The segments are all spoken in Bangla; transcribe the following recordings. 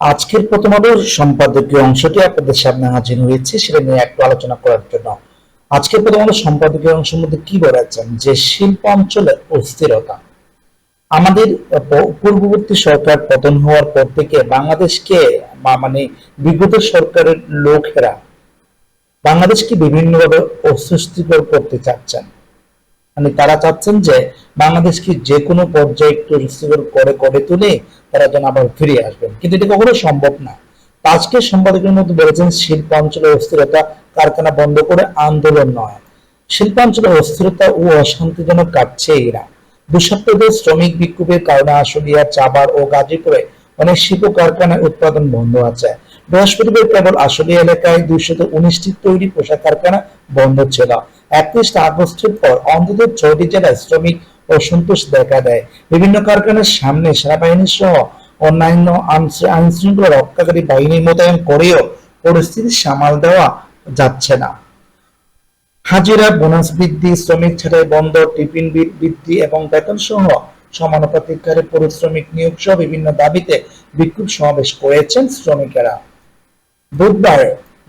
আজকের প্রথম আলোর সম্পাদকীয় অংশটি আপনাদের সামনে হাজির হয়েছে, সেটা নিয়ে একটু আলোচনা করার জন্য। আজকের প্রথম আলোর সম্পাদকীয় অংশের মধ্যে কি বলেছেন যে শিল্প অঞ্চলে অস্থিরতা। আমাদের পূর্ববর্তী সরকার পতন হওয়ার পর থেকে বাংলাদেশকে মানে বিগত সরকারের লোকেরা বাংলাদেশকে বিভিন্নভাবে অস্বস্তিকর করতে চাচ্ছেন। মানে তারা চাচ্ছেন যে বাংলাদেশকে যে কোনো পর্যায়ে একটু রিসিভার করে করে তুলে তারা যেন আবার ফিরে আসবেন। কিন্তু এটা কখনো সম্ভব না। আজকে সম্পাদকের মধ্যে বলেছেন শিল্পাঞ্চলে অস্থিরতা কারখানা বন্ধ করে আন্দোলন নয়। শিল্পাঞ্চলে অস্থিরতা ও অশান্তিজনক কাটছে এরা। দু শ্রমিক বিক্ষোভের কারণে আশুলিয়া, চাবার ও গাজীপুরে অনেক শিল্প কারখানায় উৎপাদন বন্ধ আছে। বৃহস্পতিবার কেবল আশুলিয়া এলাকায় দুইশত উনিশটি তৈরি পোশাক কারখানা বন্ধ ছিল। একত্রিশ আগস্টের পর অন্তত ছয়টি জেলায় শ্রমিক অসন্তোষ দেখা দেয়। বিভিন্ন কারখানার সামনে সেনাবাহিনী সহ অন্যান্য আইন শৃঙ্খলা রক্ষাকারী বাহিনী মোতায়েন করেও পরিস্থিতি সামাল দেওয়া যাচ্ছে না। হাজিরা, বোনাস বৃদ্ধি, শ্রমিক ছাড়াই বন্ধ, টিফিন বৃদ্ধি এবং বেতন সহ সমানুপাতিক হারে পরিশ্রমিক নিয়োগ সহ বিভিন্ন দাবিতে বিক্ষোভ সমাবেশ করেছেন শ্রমিকেরা। বুধবার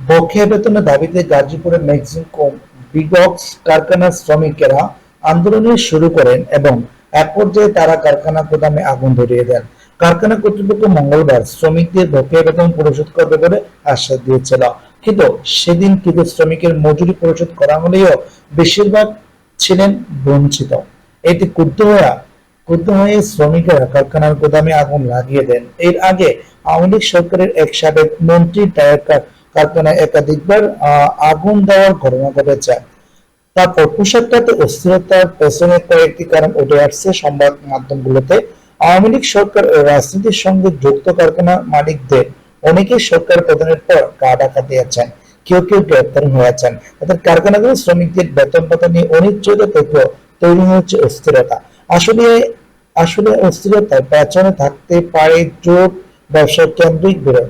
বকেয়া বেতনের দাবিতে গাজীপুরে মেক্সিকো বিগক্স কারখানার শ্রমিকেরা আন্দোলন শুরু করেন এবং এক পর্যায়ে তারা কারখানা গোদামে আগুন ধরিয়ে দেন। কারখানা কর্তৃপক্ষ মঙ্গলবার শ্রমিকদের বকেয়া বেতন পরিশোধ করবে বলে আশ্বাস দিয়েছিল। কিন্তু সেদিন কিন্তু শ্রমিকের মজুরি পরিশোধ করা হলেও বেশিরভাগ ছিলেন বঞ্চিত। এতে ক্রুদ্ধ হয়ে ক্রুদ্ধ হয়ে শ্রমিকেরা কারখানার গোদামে আগুন লাগিয়ে দেন। এর আগে আওয়ামী লীগ সরকারের এক সাবেক মন্ত্রী টায়ার কারখানায় একাধিকবার আগুন দেওয়ার ঘটনা ঘটেছে। তারপর পোশাকটাতে অস্থিরতার পেছনে কয়েকটি কারণ উঠে আসছে সংবাদ মাধ্যমগুলোতে। আওয়ামী লীগ সরকার ও রাজনীতির সঙ্গে যুক্ত কারখানা মালিকদের অনেকেই সরকার প্রদানের পর গা ডাকা দিয়েছেন, কেউ কেউ গ্রেপ্তার হয়েছেন। তাদের কারখানাগুলো শ্রমিকদের বেতন পাতা নিয়ে অনিশ্চয়তা থেকেও তৈরি হয়েছে অস্থিরতা। আসলে আসলে অস্থিরতার পেছনে থাকতে পারে জোর ব্যবসার কেন্দ্রিক বিরোধ।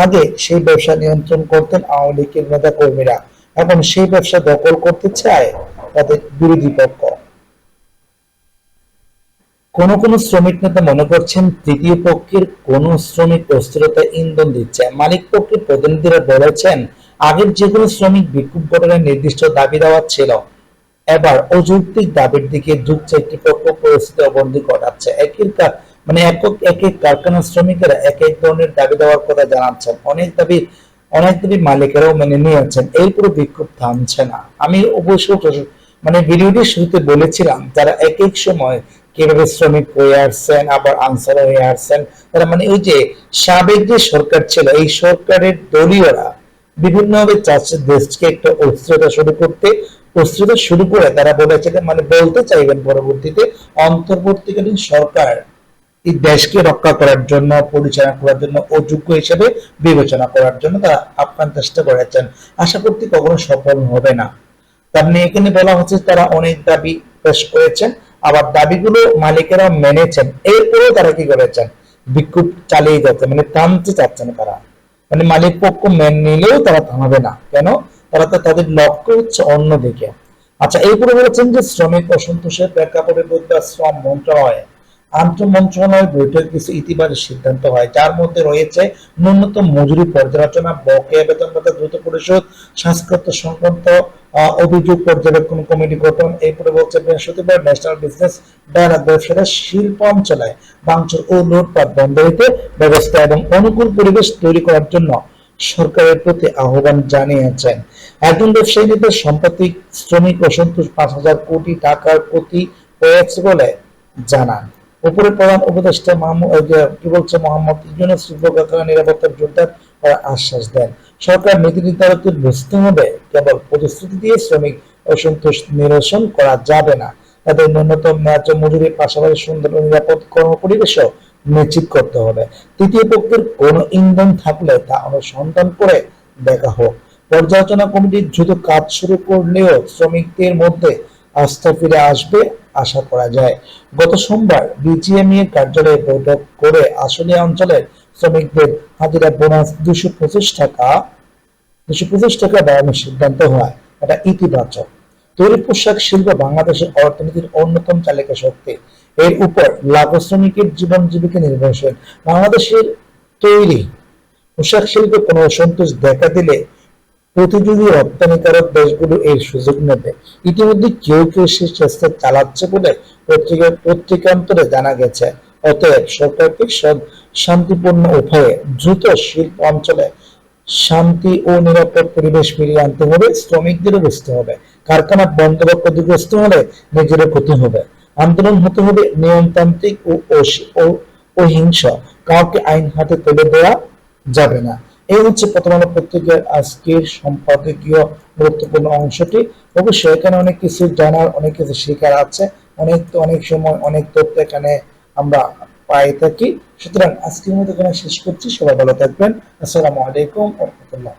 আগে সেই ব্যবসা নিয়ন্ত্রণ করতেন আওয়ামী লীগের নেতা কর্মীরা এখন সেই ব্যবসা দখল করতে চায় তাদের বিরোধী পক্ষ। কোন কোন শ্রমিক নেতা মনে করছেন তৃতীয় পক্ষের কোন শ্রমিক অস্থিরতা ইন্ধন দিচ্ছে। মালিক পক্ষের প্রতিনিধিরা বলেছেন, আগের যে কোনো শ্রমিক বিক্ষোভ ঘটনায় নির্দিষ্ট দাবি দেওয়া ছিল। এবার অযৌক্তিক দাবির দিকে ঝুঁকছে একটি পক্ষ, পরিস্থিতি অবনতি ঘটাচ্ছে। একের কা- মানে একক এক এক কারখানা শ্রমিকেরা এক এক ধরনের দাবি দেওয়ার কথা জানাচ্ছেন। অনেক দাবি অনেক দাবি মালিকেরাও মেনে নিয়েছেন। এরপরে বিক্ষোভ থামছে না। আমি অবশ্য মানে ভিডিওটি শুরুতে বলেছিলাম, যারা এক এক সময় কীভাবে শ্রমিক হয়ে আসছেন, আবার আনসার হয়ে আসছেন, তারা মানে ওই যে সাবেক যে সরকার ছিল, এই সরকারের দলীয়রা বিভিন্নভাবে চাচ্ছে দেশকে একটা অস্থিরতা শুরু করতে, অস্থিরতা শুরু করে তারা বলেছে মানে বলতে চাইবেন পরবর্তীতে, অন্তর্বর্তীকালীন সরকার এই দেশকে রক্ষা করার জন্য, পরিচালনা করার জন্য অযোগ্য হিসেবে বিবেচনা করার জন্য তারা আপ্রাণ চেষ্টা করেছেন। আশা করতে কখনো সফল হবে না। তার এখানে বলা হচ্ছে তারা অনেক দাবি পেশ করেছেন, আবার দাবিগুলো মালিকেরা মেনেছেন। এরপরেও তারা কি করেছেন? বিক্ষোভ চালিয়ে যাচ্ছে মানে থামতে চাচ্ছে না তারা। মানে মালিক পক্ষ মেনে নিলেও তারা থামাবে না। কেন? তারা তো তাদের লক্ষ্য হচ্ছে অন্যদিকে। আচ্ছা এরপরে বলেছেন যে শ্রমিক অসন্তোষের প্রেক্ষাপটে বুধবার শ্রম মন্ত্রণালয়ে আন্তঃ মন্ত্রণালয় বৈঠক কিছু ইতিবাচক সিদ্ধান্ত হয়, যার মধ্যে রয়েছে ন্যূনতম মজুরি পর্যালোচনা, বকেয়া বেতন ভাতা, দ্রুত পরিশোধ সংস্কৃত সংক্রান্ত অভিযোগ পর্যবেক্ষণ কমিটি গঠন, এরপরে বলছে বৃহস্পতিবার ন্যাশনাল বিজনেস ডায়ালগ ব্যবসায়ীরা শিল্প অঞ্চলে ভাঙচুর ও লুটপাট বন্ধ হইতে ব্যবস্থা এবং অনুকূল পরিবেশ তৈরি করার জন্য সরকারের প্রতি আহ্বান জানিয়েছেন। একজন ব্যবসায়ী নেতা সাম্প্রতিক শ্রমিক অসন্তোষ পাঁচ হাজার কোটি টাকার প্রতি হয়েছে বলে জানান। উপরে প্রধান উপদেষ্টা কি বলছে মোহাম্মদ ইউনুস শিল্প কারখানা নিরাপত্তার জোরদার করার আশ্বাস দেন। সরকার নীতি নির্ধারকদের বুঝতে হবে, কেবল প্রতিশ্রুতি দিয়ে শ্রমিক অসন্তোষ নিরসন করা যাবে না। তাদের ন্যূনতম ন্যায্য মজুরির পাশাপাশি সুন্দর নিরাপদ কর্মপরিবেশও নিশ্চিত করতে হবে। তৃতীয় পক্ষের কোন ইন্ধন থাকলে তা অনুসন্ধান করে দেখা হোক। পর্যালোচনা কমিটি দ্রুত কাজ শুরু করলেও শ্রমিকদের মধ্যে আস্থা ফিরে আসবে আশা করা যায়। গত সোমবার বিজিএমই এর কার্যালয়ে বৈঠক করে আশুলিয়া অঞ্চলের শ্রমিকদের হাজিরা বোনাস দুশো পঁচিশ টাকা, দুশো পঁচিশ টাকা বাড়ানোর সিদ্ধান্ত হয়। এটা ইতিবাচক। তৈরি পোশাক শিল্প বাংলাদেশের অর্থনীতির অন্যতম চালিকা শক্তি। এর উপর লাঘু শ্রমিকের জীবন জীবিকা নির্ভরশীল। বাংলাদেশের তৈরি পোশাক শিল্পে কোনো অসন্তোষ দেখা দিলে প্রতিযোগী রপ্তানিকারক দেশগুলো এর সুযোগ নেবে। ইতিমধ্যে কেউ কেউ সে চেষ্টা চালাচ্ছে বলে পত্রিকা পত্রিকান্তরে জানা গেছে। অতএব সরকারকে শান্তিপূর্ণ উপায়ে দ্রুত শিল্প অঞ্চলে শান্তি ও নিরাপদ পরিবেশ ফিরিয়ে আনতে হবে, শ্রমিকদেরও বুঝতে হবে। কারখানা বন্ধ বা ক্ষতিগ্রস্ত হলে নিজেরও ক্ষতি হবে। আন্দোলন হতে হবে নিয়মতান্ত্রিক ও- অহিংস। কাউকে আইন হাতে তুলে দেওয়া যাবে না। এই হচ্ছে প্রথমে প্রত্যেকের আজকের সম্পাদকীয় গুরুত্বপূর্ণ অংশটি। অবশ্যই এখানে অনেক কিছু জানার, অনেক কিছু শেখার আছে। অনেক তো, অনেক সময়, অনেক তথ্য এখানে আমরা পাই থাকি। সুতরাং আজকের মতো এখানে শেষ করছি। সবাই ভালো থাকবেন। আসসালামু আলাইকুম রহমতুল্লাহ।